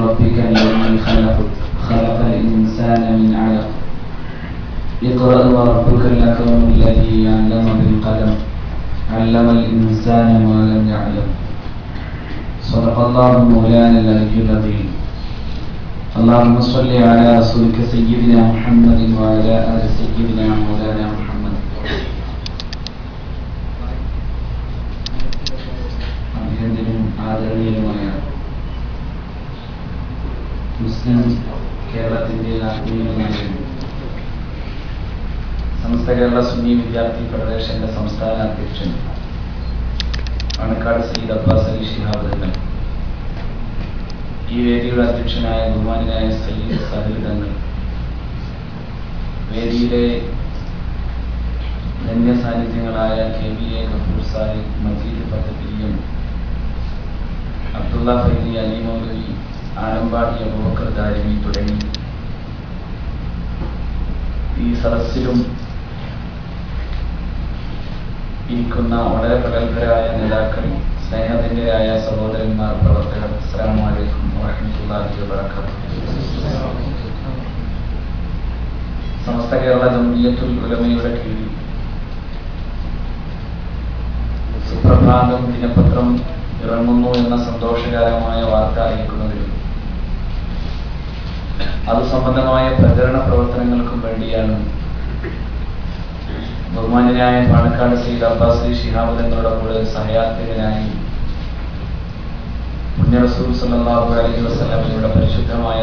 ربك الذي خلق خلق الإنسان من علق اقرأ وربك الأكرم الذي علم بالقلم علم الإنسان ما لم يعلم صدق الله مولانا العلي العظيم اللهم صل على رسولك سيدنا محمد وعلى آل سيدنا مولانا محمد അഭിനന്ദനും ആദരണീയനുമായ മുസ്ലിം കേരളത്തിന്റെ ആത്മീയനായ സമസ്ത കേരള സുന്നി വിദ്യാർത്ഥി ഫെഡറേഷന്റെ സംസ്ഥാന അധ്യക്ഷൻ പണക്കാട് സയ്യിദ് അബ്ബാസ് അലി ശിഹാബ് തങ്ങൾ ഈ വേദിയുടെ അധ്യക്ഷനായ ബഹുമാനായ സയ്യിദ് സഹീദ് തങ്ങൾ വേദിയിലെ ധന്യ സാന്നിധ്യങ്ങളായ K V A Kapoor Sahib Majeed പദ്ധതിയും അബ്ദുള്ള ഫൈദി അലി മൗലവി ആലമ്പാടി അബൂബക്കർ ദാരിമി തുടങ്ങി. ഈ സദസ്സിലും ഇരിക്കുന്ന വളരെ പ്രഗത്ഭരായ നേതാക്കൾ സ്നേഹത്തിന്റെതായ സഹോദരന്മാർ പ്രവർത്തകർ അസ്സലാമു അലൈക്കും വറഹ്മത്തുള്ളാഹി വബറകാതുഹു. സമസ്ത കേരള ജംഇയ്യത്തുൽ ഉലമയുടെ കീഴിൽ സുപ്രഭാതം ദിനപത്രം ഇറങ്ങുന്നു എന്ന സന്തോഷകരമായ വാർത്ത അറിയിക്കുന്നതിലും അത് സംബന്ധമായ പ്രചരണ പ്രവർത്തനങ്ങൾക്കും വേണ്ടിയാണ്. ബഹുമാന്യനായ പാണക്കാട് സയ്യിദ് അബ്ബാസ് ശിഹാബ് തങ്ങളുടെ കൂടെ സഹയാത്രികനായി പുണ്യ റസൂൽ അലൈഹി പരിശുദ്ധമായ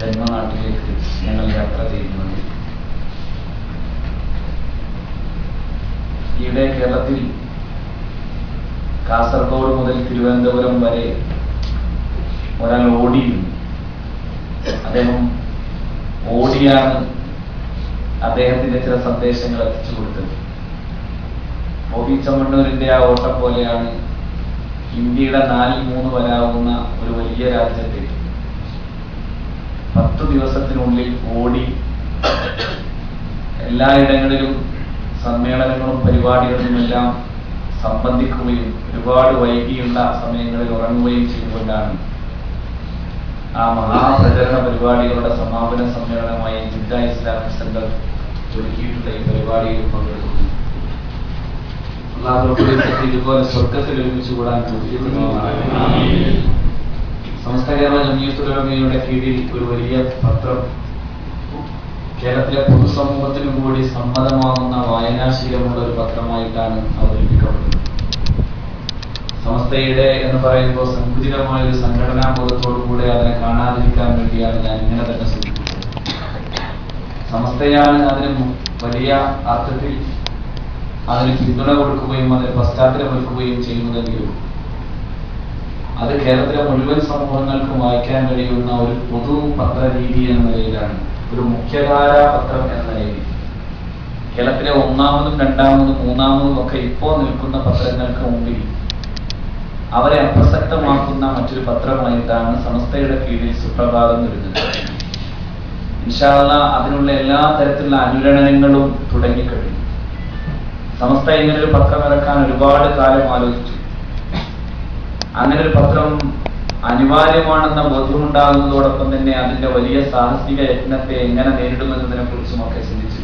ജന്മനാട്ടിലേക്ക് ഞങ്ങൾ യാത്ര ചെയ്യുന്നത്. ഈയിടെ കേരളത്തിൽ കാസർഗോഡ് മുതൽ തിരുവനന്തപുരം വരെ ഒരാൾ ഓടിയിരുന്നു. അദ്ദേഹം ഓടിയാണ് അദ്ദേഹത്തിന്റെ ചില സന്ദേശങ്ങൾ എത്തിച്ചു കൊടുത്തത്. ബോബി ചമ്മണ്ണൂരിന്റെ ആ ഓട്ടം പോലെയാണ് ഇന്ത്യയുടെ നാലിൽ മൂന്ന് വരാവുന്ന ഒരു വലിയ രാജ്യത്തെ. പത്തു ദിവസത്തിനുള്ളിൽ ഓടി എല്ലായിടങ്ങളിലും സമ്മേളനങ്ങളും പരിപാടികളും പരിപാടികളിലുമെല്ലാം സംബന്ധിക്കുകയും ഒരുപാട് വൈകിയുള്ള സമയങ്ങളിൽ ഉറങ്ങുകയും ചെയ്തുകൊണ്ടാണ് ആ മഹാപ്രചരണ പരിപാടികളുടെ സമാപന സമ്മേളനമായി ജിദ്ദ ഇസ്ലാമിക് സെന്റർ ഒരുക്കിയിട്ടുള്ള ഈ പരിപാടിയിൽ പങ്കെടുക്കുന്നു ഇതുപോലെ സ്വർഗത്തിൽ ഒരുമിച്ച് കൂടാൻ. സമസ്ത കേരള ജമിയത്തുലമയുടെ കീഴിൽ ഒരു വലിയ പത്രം കേരളത്തിലെ പൊതുസമൂഹത്തിനും കൂടി സമ്മതമാകുന്ന വായനാശീലമുള്ള ഒരു പത്രമായിട്ടാണ് അവതരിപ്പിക്കപ്പെടുന്നത് സമസ്തയുടെ എന്ന് പറയുമ്പോൾ സങ്കുചിതമായ ഒരു സംഘടനാ ബോധത്തോടുകൂടെ അതിനെ കാണാതിരിക്കാൻ വേണ്ടിയാണ് ഞാൻ ഇങ്ങനെ തന്നെ സൂചിപ്പിച്ചത് സമസ്തയാണ് അതിന് വലിയ അർത്ഥത്തിൽ അതിന് പിന്തുണ കൊടുക്കുകയും അതിന് പശ്ചാത്തലമൊരുക്കുകയും ചെയ്യുന്നതെങ്കിലും അത് കേരളത്തിലെ മുഴുവൻ സമൂഹങ്ങൾക്കും വായിക്കാൻ കഴിയുന്ന ഒരു പൊതു പത്ര രീതി എന്ന നിലയിലാണ്. ഒരു മുഖ്യധാര പത്രം എന്ന നിലയിൽ. കേരളത്തിലെ ഒന്നാമതും രണ്ടാമതും മൂന്നാമതും ഒക്കെ ഇപ്പോൾ നിൽക്കുന്ന പത്രങ്ങൾക്ക് മുമ്പിൽ അവരെ അപ്രസക്തമാക്കുന്ന മറ്റൊരു പത്രമായിട്ടാണ് സമസ്തയുടെ കീഴിൽ സുപ്രഭാതം വരുന്നത്. ഇൻഷാല്ല അതിനുള്ള എല്ലാ തരത്തിലുള്ള അനുരണനങ്ങളും തുടങ്ങിക്കഴിഞ്ഞു. സമസ്ത ഇങ്ങനെ ഒരു പത്രം ഇറക്കാൻ ഒരുപാട് കാലം ആലോചിച്ചു. അങ്ങനെ ഒരു പത്രം അനിവാര്യമാണെന്ന ബോധ്യമുണ്ടാകുന്നതോടൊപ്പം തന്നെ അതിന്റെ വലിയ സാഹസിക യജ്ഞത്തെ എങ്ങനെ നേരിടുമെന്നതിനെ കുറിച്ചുമൊക്കെ ചിന്തിച്ചു.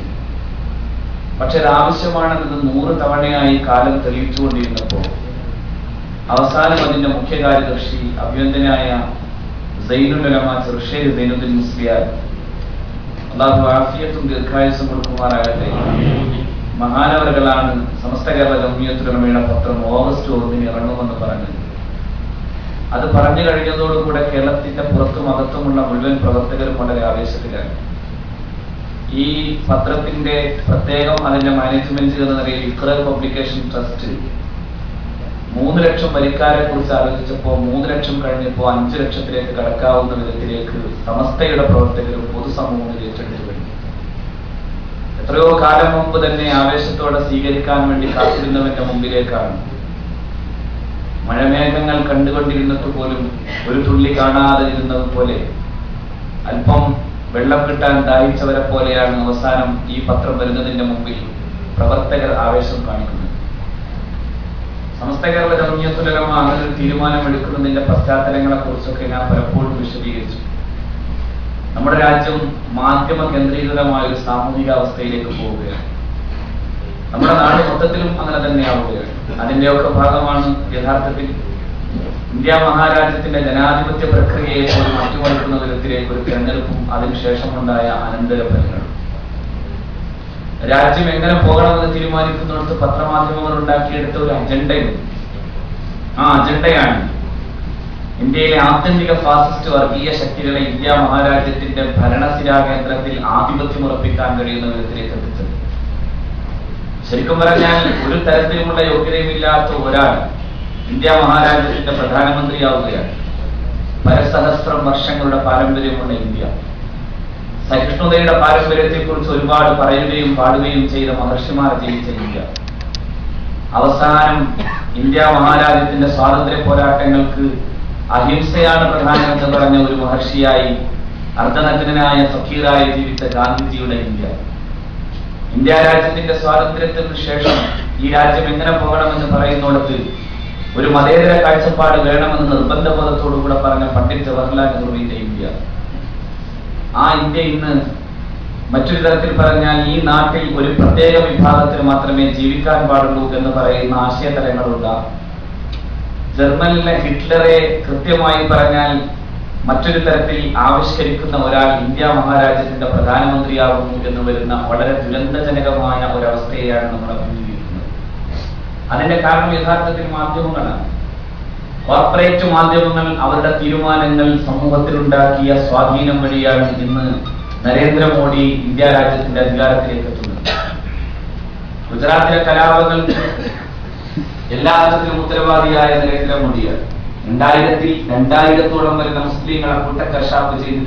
പക്ഷെ അത് ആവശ്യമാണെന്നത് നൂറ് തവണയായി കാലം തെളിയിച്ചുകൊണ്ടിരുന്നപ്പോൾ അവസാനം അതിന്റെ മുഖ്യ കാര്യദർശി അഭ്യന്തനായ സൈനുലമ ചെറുശ്ശേരി സൈനുദ്ദീൻ ആഫിയത്തും ദീർഘായുസും കൊടുക്കുമാറാകട്ടെ. മഹാനവറുകളാണ് സമസ്ത കേരള ജമ്മിയത്തുലമയുടെ പത്രം ഓഗസ്റ്റ് ഒന്നിന് ഇറങ്ങുമെന്ന് പറഞ്ഞത്. അത് പറഞ്ഞു കഴിഞ്ഞതോടുകൂടെ കേരളത്തിന്റെ പുറത്തും അകത്തുമുള്ള മുഴുവൻ പ്രവർത്തകരും വളരെ ആവേശത്തിലാണ്. ഈ പത്രത്തിന്റെ പ്രത്യേകം അതിന്റെ മാനേജ്മെന്റ് എന്ന നിലയിൽ ഇക്ര പബ്ലിക്കേഷൻ ട്രസ്റ്റ് മൂന്ന് ലക്ഷം വരിക്കാരെ കുറിച്ച് ആലോചിച്ചപ്പോൾ മൂന്ന് ലക്ഷം കഴിഞ്ഞപ്പോൾ അഞ്ച് ലക്ഷത്തിലേക്ക് കടക്കാവുന്ന വിധത്തിലേക്ക് സമസ്തയുടെ പ്രവർത്തകരും പൊതുസമൂഹവും ഏറ്റെടുത്തു കഴിഞ്ഞു എത്രയോ കാലം മുമ്പ് തന്നെ ആവേശത്തോടെ സ്വീകരിക്കാൻ വേണ്ടി കാത്തിരുന്നവന്റെ മുമ്പിലേക്കാണ്. മഴമേഘങ്ങൾ കണ്ടുകൊണ്ടിരുന്നിട്ട് പോലും ഒരു തുള്ളി കാണാതെ ഇരുന്നത് പോലെ അല്പം വെള്ളം കിട്ടാൻ ദാഹിച്ചവരെ പോലെയാണ് അവസാനം ഈ പത്രം വരുന്നതിന്റെ മുമ്പിൽ പ്രവർത്തകർ ആവേശം കാണിക്കുന്നത്. സമസ്ത കേരള ജമിയത്തുലമ അങ്ങനെ ഒരു തീരുമാനമെടുക്കുന്നതിന്റെ പശ്ചാത്തലങ്ങളെ കുറിച്ചൊക്കെ ഞാൻ പലപ്പോഴും വിശദീകരിച്ചു. നമ്മുടെ രാജ്യം മാധ്യമ കേന്ദ്രീകൃതമായ ഒരു സാമൂഹിക അവസ്ഥയിലേക്ക് പോവുകയാണ്. നമ്മുടെ നാട് മൊത്തത്തിലും അങ്ങനെ തന്നെയാവുകയാണ്. അതിന്റെയൊക്കെ ഭാഗമാണ് യഥാർത്ഥത്തിൽ ഇന്ത്യ മഹാരാജ്യത്തിന്റെ ജനാധിപത്യ പ്രക്രിയയെ മാറ്റിമറിക്കുന്ന വിധത്തിലേക്ക് ഒരു തെരഞ്ഞെടുപ്പും അതിനുശേഷമുണ്ടായ അനന്തരഫലങ്ങളും. രാജ്യം എങ്ങനെ പോകണമെന്ന് തീരുമാനിക്കുന്നിടത്ത് പത്രമാധ്യമങ്ങൾ ഉണ്ടാക്കിയെടുത്ത ഒരു അജണ്ടയുണ്ട് ആ അജണ്ടയാണ് ഇന്ത്യയിലെ ആത്യന്തിക ഫാസിസ്റ്റ് വർഗീയ ശക്തികളെ ഇന്ത്യ മഹാരാജ്യത്തിന്റെ ഭരണസിരാ കേന്ദ്രത്തിൽ ആധിപത്യം ഉറപ്പിക്കാൻ കഴിയുന്ന വിധത്തിലേക്ക് എത്തിച്ചത്. ശരിക്കും പറഞ്ഞാൽ ഒരു തരത്തിലുമുള്ള യോഗ്യതയുമില്ലാത്ത ഒരാൾ ഇന്ത്യ മഹാരാജ്യത്തിന്റെ പ്രധാനമന്ത്രിയാവുകയാണ്. പരസഹസ്രം വർഷങ്ങളുടെ പാരമ്പര്യമുള്ള ഇന്ത്യ. സഹിഷ്ണുതയുടെ പാരമ്പര്യത്തെക്കുറിച്ച് ഒരുപാട് പറയുകയും പാടുകയും ചെയ്ത മഹർഷിമാർ ജയിച്ച ഇന്ത്യ. അവസാനം ഇന്ത്യ മഹാരാജ്യത്തിന്റെ സ്വാതന്ത്ര്യ പോരാട്ടങ്ങൾക്ക് അഹിംസയാണ് പ്രധാനമെന്ന് പറഞ്ഞ ഒരു മഹർഷിയായി അർദ്ധനഗ്നായ സഖീറായി ജീവിച്ച ഗാന്ധിജിയുടെ ഇന്ത്യ. ഇന്ത്യ രാജ്യത്തിന്റെ സ്വാതന്ത്ര്യത്തിന് ശേഷം ഈ രാജ്യം എങ്ങനെ പോകണമെന്ന് പറയുന്നിടത്ത് ഒരു മതേതര കാഴ്ചപ്പാട് വേണമെന്ന് നിർബന്ധബോധത്തോടുകൂടെ പറഞ്ഞ പണ്ഡിറ്റ് ജവഹർലാൽ നെഹ്റുവിന്റെ ഇന്ത്യ. ആ ഇന്ത്യ ഇന്ന് മറ്റൊരു തരത്തിൽ പറഞ്ഞാൽ ഈ നാട്ടിൽ ഒരു പ്രത്യേക വിഭാഗത്തിന് മാത്രമേ ജീവിക്കാൻ പാടുള്ളൂ എന്ന് പറയുന്ന ആശയതലങ്ങളുണ്ട് ജർമ്മനിലെ ഹിറ്റ്ലറെ കൃത്യമായി പറഞ്ഞാൽ മറ്റൊരു തരത്തിൽ ആവിഷ്കരിക്കുന്ന ഒരാൾ ഇന്ത്യ മഹാരാജ്യത്തിന്റെ പ്രധാനമന്ത്രിയാകുന്നു എന്ന് വരുന്ന വളരെ ദുരന്തജനകമായ ഒരവസ്ഥയെയാണ് നമ്മൾ അഭിമുഖീകരിക്കുന്നത് അതിന്റെ കാരണം യഥാർത്ഥത്തിൽ മാധ്യമങ്ങളാണ്. കോർപ്പറേറ്റ് മാധ്യമങ്ങൾ അവരുടെ തീരുമാനങ്ങൾ സമൂഹത്തിലുണ്ടാക്കിയ സ്വാധീനം വഴിയാണ് ഇന്ന് നരേന്ദ്രമോദി ഇന്ത്യ രാജ്യത്തിന്റെ അധികാരത്തിലേക്ക് എത്തുന്നത് ഗുജറാത്തിലെ കലാപങ്ങൾ എല്ലാ തരത്തിലും ഉത്തരവാദിയായ നരേന്ദ്രമോദിയാണ്. രണ്ടായിരത്തിൽ രണ്ടായിരത്തോളം വരുന്ന മുസ്ലിങ്ങളെ കൂട്ടക്കശാപ്പ് ചെയ്ത്.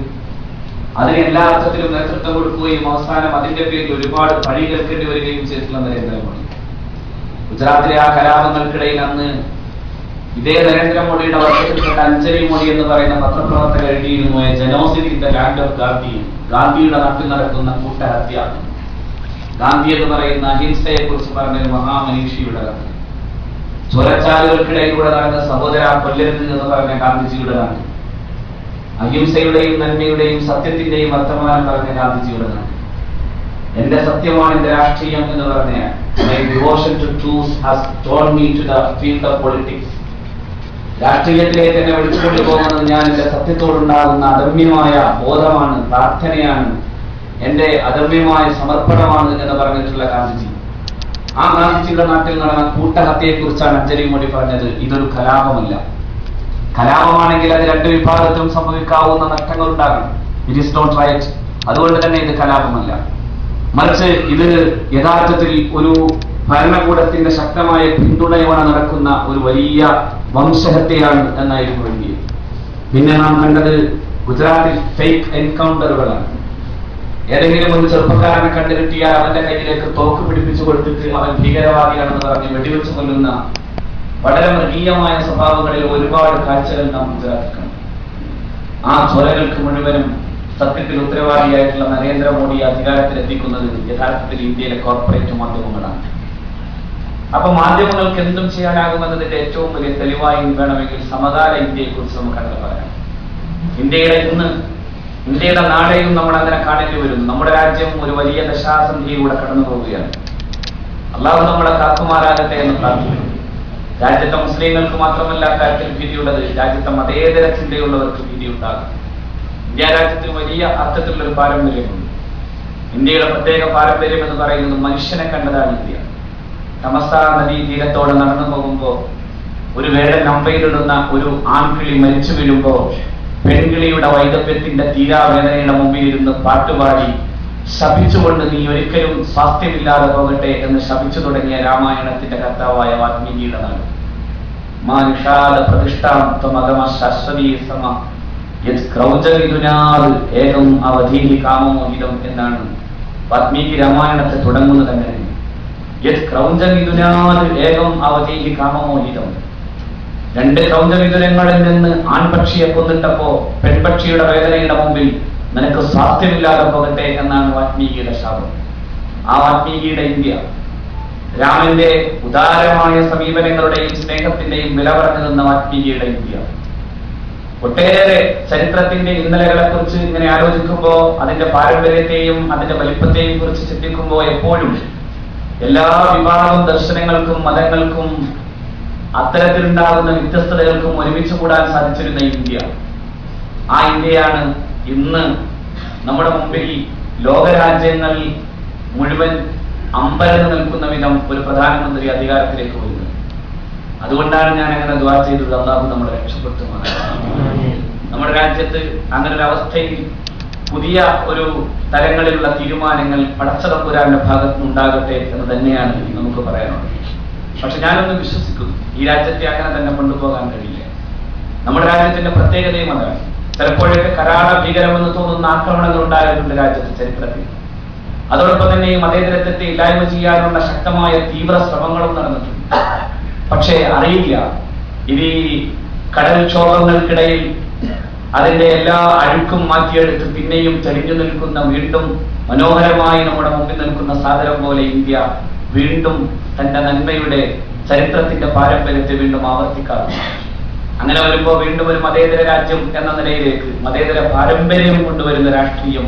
അതിന് എല്ലാ അർത്ഥത്തിലും നേതൃത്വം കൊടുക്കുകയും അവസാനം അതിന്റെ പേരിൽ ഒരുപാട് പഴി കേൾക്കേണ്ടി വരികയും ചെയ്തിട്ടുള്ള നരേന്ദ്രമോദി. ഗുജറാത്തിലെ ആ കലാപങ്ങൾക്കിടയിൽ അന്ന് ഇതേ നരേന്ദ്രമോദിയുടെ വർഷത്തിൽപ്പെട്ട അഞ്ജലി മോദി എന്ന് പറയുന്ന പത്രപ്രവർത്തകർ എഴുതിയിരുന്നു genocide in the land of Gandhi ഗാന്ധിയുടെ നാട്ടിൽ നടക്കുന്ന കൂട്ടഹത്യ. ഗാന്ധി എന്ന് പറയുന്ന അഹിംസയെ കുറിച്ച് പറഞ്ഞ മഹാമനീഷിയുടെ കഥ. ചുരച്ചാലുകൾക്കിടയിലൂടെ നടന്ന സഹോദര കൊല്ലരുത് എന്ന് പറഞ്ഞ ഗാന്ധിജിയുടെ നാട് അഹിംസയുടെയും നന്മയുടെയും സത്യത്തിന്റെയും വർത്തമാനം പറഞ്ഞ ഗാന്ധിജിയുടെ നാട് എന്റെ സത്യമാണ് എന്റെ രാഷ്ട്രീയം എന്ന് പറഞ്ഞ my devotion to choose has torn me to the field of politics. രാഷ്ട്രീയത്തിലേക്ക് തന്നെ വിളിച്ചുകൊണ്ട് പോകുന്നത് ഞാൻ എന്റെ സത്യത്തോടുണ്ടാകുന്ന അദമ്യമായ ബോധമാണ് പ്രാർത്ഥനയാണ് എന്റെ അദമ്യമായ സമർപ്പണമാണ് എന്ന് പറഞ്ഞിട്ടുള്ള ഗാന്ധിജി. ആ ഗാന്ധിജിയുടെ നാട്ടിൽ നടന്ന കൂട്ടഹത്യയെ കുറിച്ചാണ് അഞ്ജലി മോഡി പറഞ്ഞത്. ഇതൊരു കലാപമല്ല. കലാപമാണെങ്കിൽ അത് രണ്ട് വിഭാഗത്തിലും സംഭവിക്കാവുന്ന നഷ്ടങ്ങൾ ഉണ്ടാകണം ഇറ്റ് ഇസ് നോട്ട് റൈറ്റ് അതുകൊണ്ട് തന്നെ ഇത് കലാപമല്ല. മറിച്ച് ഇത് യഥാർത്ഥത്തിൽ ഒരു ഭരണകൂടത്തിന്റെ ശക്തമായ പിന്തുണയോടെ നടക്കുന്ന ഒരു വലിയ വംശഹത്യയാണ് എന്നായിരുന്നു എഴുതിയത് പിന്നെ നാം കണ്ടത് ഗുജറാത്തിൽ ഫേക്ക് എൻകൗണ്ടറുകളാണ് ഏതെങ്കിലും ഒരു ചെറുപ്പക്കാരനെ കണ്ടുകിട്ടിയാൽ അവന്റെ കയ്യിലേക്ക് തോക്ക് പിടിപ്പിച്ചു കൊടുത്തിട്ട് അവൻ ഭീകരവാദിയാണെന്ന് പറഞ്ഞ് വെടിവെച്ച് കൊല്ലുന്ന വളരെ മൃഗീയമായ സ്വഭാവങ്ങളിൽ ഒരുപാട് കാഴ്ചകൾ നാം ഗുജറാത്തിൽ കണ്ടു ആ ചൊലകൾക്ക് മുഴുവനും സത്യത്തിൽ ഉത്തരവാദിയായിട്ടുള്ള നരേന്ദ്രമോദി അധികാരത്തിൽ എത്തിക്കുന്നത് യഥാർത്ഥത്തിൽ ഇന്ത്യയിലെ കോർപ്പറേറ്റ് മാധ്യമങ്ങളാണ്. അപ്പൊ മാധ്യമങ്ങൾക്ക് എന്തും ചെയ്യാനാകുമെന്നതിന്റെ ഏറ്റവും വലിയ തെളിവായി വേണമെങ്കിൽ സമകാല ഇന്ത്യയെ കുറിച്ച് നമുക്ക് അങ്ങനെ പറയാം. ഇന്ത്യയുടെ ഇന്ന് ഇന്ത്യയുടെ നാടെയും നമ്മൾ അങ്ങനെ കാണേണ്ടി വരുന്നു. നമ്മുടെ രാജ്യം ഒരു വലിയ ദശാസന്ധിയിലൂടെ കടന്നു പോവുകയാണ്. അള്ളാഹു നമ്മളെ കാക്കുമാരാകട്ടെ എന്ന് പ്രാർത്ഥിക്കുന്നു. രാജ്യത്തെ മുസ്ലിങ്ങൾക്ക് മാത്രമല്ല കാര്യത്തിൽ ഭീതിയുള്ളത്. രാജ്യത്തെ മതേതര ചിന്തയുള്ളവർക്ക് ഭീതി ഉണ്ടാകും ഇന്ത്യ രാജ്യത്തിന് വലിയ അർത്ഥത്തിലുള്ള ഒരു പാരമ്പര്യമുണ്ട്. ഇന്ത്യയുടെ പ്രത്യേക പാരമ്പര്യം എന്ന് പറയുന്നത് മനുഷ്യനെ കണ്ടതാണ് ഇന്ത്യ. തമസ നദീ തീരത്തോടെ നടന്നു പോകുമ്പോ ഒരു വേട നമ്പയിലിടുന്ന ഒരു ആൺകിളി മരിച്ചു വീഴുമ്പോ പെൺകിളിയുടെ വൈദഗ്ധ്യത്തിന്റെ തീരാവേദനയുടെ മുമ്പിൽ ഇരുന്ന് പാട്ടുപാടി ശപിച്ചുകൊണ്ട് നീ ഒരിക്കലും സ്വാസ്ഥ്യമില്ലാതെ പോകട്ടെ എന്ന് ശപിച്ചു തുടങ്ങിയ രാമായണത്തിന്റെ കർത്താവായ വാത്മീകിയുടെ നാട് മാ നിഷാദ ശാശ്വതീ സമ. ഏകം എന്നാണ് വാത്മീകി രാമായണത്തെ തുടങ്ങുന്നത് അങ്ങനെ യത് ക്രൗഞ്ചവിദുനാർ ഏകം അവതീ കാമമോഹിതം രണ്ട് ക്രൗഞ്ചമിഥുനങ്ങളിൽ നിന്ന് ആൺപക്ഷിയെ കൊന്നിട്ടപ്പോ പെൺപക്ഷിയുടെ വേദനയുടെ മുമ്പിൽ നിനക്ക് സ്വാസ്ഥ്യമില്ലാതെ പോകട്ടെ എന്നാണ് വാത്മീകിയുടെ ശാപം. ആ വാത്മീകിയുടെ ഇന്ത്യ. രാമന്റെ ഉദാരമായ സമീപനങ്ങളുടെയും സ്നേഹത്തിന്റെയും വില പറഞ്ഞു നിന്ന വാത്മീകിയുടെ ഇന്ത്യ. ഒട്ടേറെ ചരിത്രത്തിന്റെ ഇന്നലകളെ കുറിച്ച് ഇങ്ങനെ ആലോചിക്കുമ്പോൾ അതിന്റെ പാരമ്പര്യത്തെയും അതിന്റെ വലിപ്പത്തെയും കുറിച്ച് ചിന്തിക്കുമ്പോൾ എപ്പോഴും എല്ലാ വിഭാഗം ദർശനങ്ങൾക്കും മതങ്ങൾക്കും അത്തരത്തിലുണ്ടാകുന്ന വ്യത്യസ്തതകൾക്കും ഒരുമിച്ച് കൂടാൻ സാധിച്ചിരുന്ന ഇന്ത്യ. ആ ഇന്ത്യയാണ് ഇന്ന് നമ്മുടെ മുമ്പിൽ ലോകരാജ്യങ്ങളിൽ മുഴുവൻ അമ്പരന്ന് നിൽക്കുന്ന വിധം ഒരു പ്രധാനമന്ത്രി അധികാരത്തിലേക്ക് വരുന്നത് അതുകൊണ്ടാണ് ഞാൻ അങ്ങനെ ദ്വാ ചെയ്തത്. അള്ളാഹു നമ്മളെ രക്ഷപ്പെടുത്തുന്നത് നമ്മുടെ രാജ്യത്ത് അങ്ങനെ ഒരു അവസ്ഥയിൽ പുതിയ ഒരു തലങ്ങളിലുള്ള തീരുമാനങ്ങൾ പടച്ചതമ്പുരാന്റെ ഭാഗത്ത് ഉണ്ടാകട്ടെ എന്ന് തന്നെയാണ് നമുക്ക് പറയാനുള്ളത്. പക്ഷെ ഞാനൊന്ന് വിശ്വസിക്കുന്നു. ഈ രാജ്യത്തെ അങ്ങനെ തന്നെ കൊണ്ടുപോകാൻ കഴിയില്ല. നമ്മുടെ രാജ്യത്തിന്റെ പ്രത്യേകതയും അതാണ്. ചിലപ്പോഴൊക്കെ കരാട ഭീകരമെന്ന് തോന്നുന്ന ആക്രമണങ്ങൾ ഉണ്ടായിട്ടുണ്ട് രാജ്യത്തെ ചരിത്രത്തിൽ. അതോടൊപ്പം തന്നെ ഈ മതേതരത്വത്തെ ഇല്ലായ്മ ചെയ്യാനുള്ള ശക്തമായ തീവ്ര ശ്രമങ്ങളും നടന്നിട്ടുണ്ട്. പക്ഷേ അറിയില്ല. ഇത് ഈ കടൽക്ഷോഭങ്ങൾക്കിടയിൽ അതിന്റെ എല്ലാ അഴുക്കും മാറ്റിയെടുത്ത് പിന്നെയും തെളിഞ്ഞു നിൽക്കുന്ന വീണ്ടും മനോഹരമായി നമ്മുടെ മുമ്പിൽ നിൽക്കുന്ന സാധനം പോലെ ഇന്ത്യ വീണ്ടും തന്റെ നന്മയുടെ ചരിത്രത്തിന്റെ പാരമ്പര്യത്തെ വീണ്ടും ആവർത്തിക്കാറുണ്ട്. അങ്ങനെ വരുമ്പോൾ വീണ്ടും ഒരു മതേതര രാജ്യം എന്ന നിലയിലേക്ക് മതേതര പാരമ്പര്യം കൊണ്ടുവരുന്ന രാഷ്ട്രീയം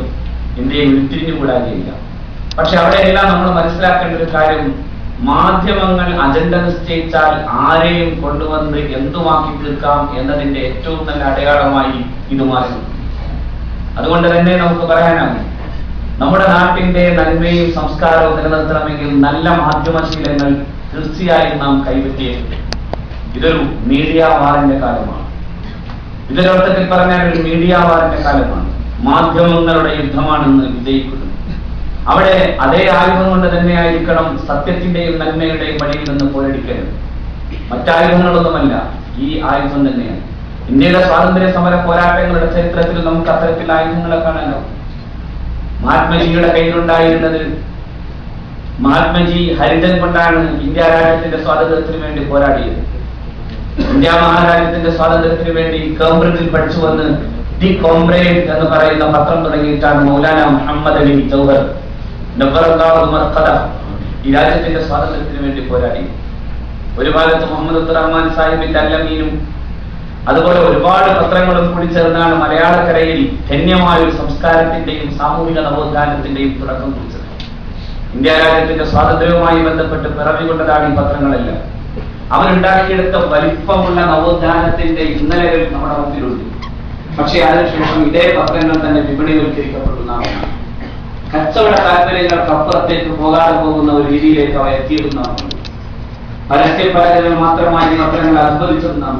ഇന്ത്യയെ ഉരുത്തിരിഞ്ഞുകൂടാതെയില്ല പക്ഷെ അവിടെയെല്ലാം നമ്മൾ മനസ്സിലാക്കേണ്ട ഒരു കാര്യം മാധ്യമങ്ങൾ അജണ്ട നിശ്ചയിച്ചാൽ ആരെയും കൊണ്ടുവന്ന് എന്തുമാക്കി തീർക്കാം എന്നതിന്റെ ഏറ്റവും നല്ല അടയാളമായി ഇത് മാറുന്നു. അതുകൊണ്ട് തന്നെ നമുക്ക് പറയാനാകും നമ്മുടെ നാട്ടിന്റെ നന്മയും സംസ്കാരവും നിലനിർത്തണമെങ്കിൽ നല്ല മാധ്യമശീലങ്ങൾ തീർച്ചയായും നാം കൈപറ്റിയിട്ടുണ്ട് ഇതൊരു മീഡിയ വാറിന്റെ കാലമാണ്. ഇതൊരർത്ഥത്തിൽ പറഞ്ഞാൽ ഒരു മീഡിയ വാറിന്റെ കാലമാണ്. മാധ്യമങ്ങളുടെ യുദ്ധമാണെന്ന് വിജയിക്കുന്നത് അവിടെ അതേ ആയുധം കൊണ്ട് തന്നെയായിരിക്കണം സത്യത്തിന്റെയും നന്മയുടെയും വഴിയിൽ നിന്ന് പോരടിക്കരുത് മറ്റായുധങ്ങളൊന്നുമല്ല ഈ ആയുധം തന്നെയാണ്. ഇന്ത്യയുടെ സ്വാതന്ത്ര്യ സമര പോരാട്ടങ്ങളുടെ ചരിത്രത്തിൽ നമുക്ക് അത്തരത്തിൽ ആയുധങ്ങളെ കാണാനോ മഹാത്മജിയുടെ കയ്യിലുണ്ടായിരുന്നത് മഹാത്മജി ഹരിതൻ കൊണ്ടാണ് ഇന്ത്യ രാജ്യത്തിന്റെ സ്വാതന്ത്ര്യത്തിന് വേണ്ടി പോരാടിയത്. ഇന്ത്യ മഹാരാജ്യത്തിന്റെ സ്വാതന്ത്ര്യത്തിന് വേണ്ടി കേംബ്രിഡ്ജിൽ പഠിച്ചു വന്ന് ദി കോംബ്രേഡ് എന്ന് പറയുന്ന പത്രം തുടങ്ങിയിട്ടാണ് മൗലാന മുഹമ്മദ് അലി ജൗഹർ ഈ രാജ്യത്തിന്റെ സ്വാതന്ത്ര്യത്തിന് വേണ്ടി പോരാടി. ഒരു കാലത്ത് മുഹമ്മദ് അബ്ദുറഹ്മാൻ സാഹിബിന്റെ അല്ലമീനും അതുപോലെ ഒരുപാട് പത്രങ്ങളും കൂടി ചേർന്നാണ് മലയാളക്കരയിൽ ധന്യമായ ഒരു സംസ്കാരത്തിന്റെയും സാമൂഹിക നവോത്ഥാനത്തിന്റെയും തുടക്കം കുറിച്ചത്. ഇന്ത്യ രാജ്യത്തിന്റെ സ്വാതന്ത്ര്യവുമായി ബന്ധപ്പെട്ട് പിറവികൊണ്ടതാണ് ഈ പത്രങ്ങളെല്ലാം. അവരുണ്ടാക്കിയെടുത്ത വലിപ്പമുള്ള നവോത്ഥാനത്തിന്റെ ഇന്നലകൾ നമ്മുടെ മുമ്പിലുണ്ട്. പക്ഷേ അതിനുശേഷം ഇതേ പത്രങ്ങൾ തന്നെ വിപണിവൽക്കരിക്കപ്പെടുന്ന നാം കച്ചവട താല്പര്യങ്ങൾക്ക് അപ്പുറത്തേക്ക് പോകാതെ പോകുന്ന ഒരു രീതിയിലേക്ക് അവ എത്തിയതും നാം കണ്ടു പരസ്യ പരതകൾ മാത്രമായി പത്രങ്ങൾ അനുഭവിച്ചതും നാം